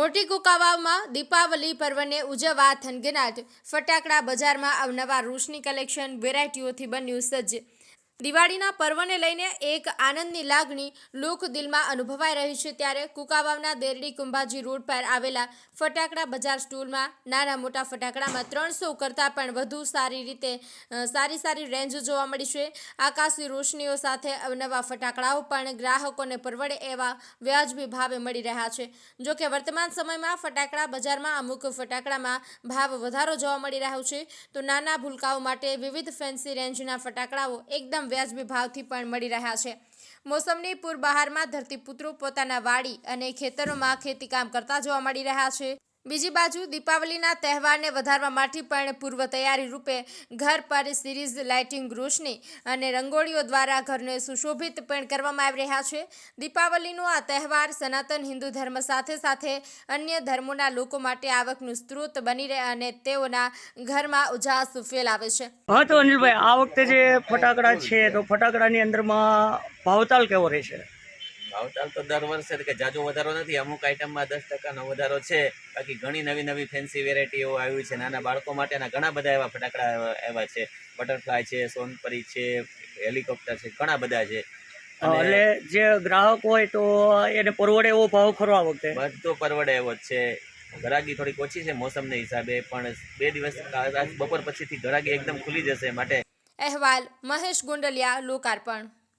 મોટી કુકાવામાં દીપાવલી પર્વને ઉજવવા થનગનાટ ફટાકડા બજારમાં અવનવા રોશની કલેક્શન વેરાયટીઓથી બન્યું સજ્જ. દિવાળીના પર્વને લઈને એક આનંદની લાગણી લોક દિલમાં અનુભવાઈ રહી છે ત્યારે કુકાવાવના દેરડી કુંભાજી રોડ પર આવેલા ફટાકડા બજાર સ્ટોલમાં નાના મોટા ફટાકડામાં ત્રણસો કરતાં પણ વધુ સારી રીતે સારી સારી રેન્જ જોવા મળી છે. આકાશી રોશનીઓ સાથે અવનવા ફટાકડાઓ પણ ગ્રાહકોને પરવડે એવા વ્યાજબી ભાવે મળી રહ્યા છે. જો કે વર્તમાન સમયમાં ફટાકડા બજારમાં અમુક ફટાકડામાં ભાવ વધારો જોવા મળી રહ્યો છે. તો નાના ભૂલકાઓ માટે વિવિધ ફેન્સી રેન્જના ફટાકડાઓ એકદમ વ્યાજબી ભાવથી પણ મળી રહ્યા છે. મોસમની પૂર બહારમાં ધરતીપુત્રો પોતાના વાડી અને ખેતરોમાં ખેતીકામ કરતા જોવા મળી રહ્યા છે. બીજી બાજુ દીપાવલીના તહેવારને વધારવા માટે પણ પૂર્વ તૈયારી રૂપે ઘર પર સિરીઝ લાઇટિંગ રોશની અને રંગોળીઓ દ્વારા ઘરને સુશોભિત પણ કરવામાં આવી રહ્યા છે. દીપાવલીનો આ તહેવાર સનાતન હિન્દુ ધર્મ સાથે સાથે અન્ય ધર્મોના લોકો માટે આવકનું સ્ત્રોત બની રહે અને તેઓના ઘરમાં ઉજાસ ફેલાવે છે. હા, તો અનિલભાઈ, આ વખતે જે ફટાકડા છે, તો ફટાકડાની અંદરમાં ભાવતાલ કેવો રહેશે ભાવતાલ તો દર વર્ષે કે જાજો વધારો નથી અમુક આઈટમમાં દસ ટકાનો વધારો છે. બાકી ઘણી નવી નવી ફેન્સી વેરાયટીઓ આવી છે. નાના બાળકો માટેના ઘણા બધા એવા ફટાકડા એવા છે. બટરફ્લાય છે સોનપરી છે હેલિકોપ્ટર છે ઘણા બધા છે. એટલે જે ગ્રાહક હોય તો એને પરવડે એવો ભાવ ખરો આ વખતે? બધો પરવડે એવો જ છે. ગરાગી થોડીક ઓછી છે મોસમને હિસાબે પણ બે દિવસ બપોર પછીથી ગરાગી એકદમ ખુલી જશે માટે. અહેવાલ મહેશ ગુંડલિયા લોકાર્પણ.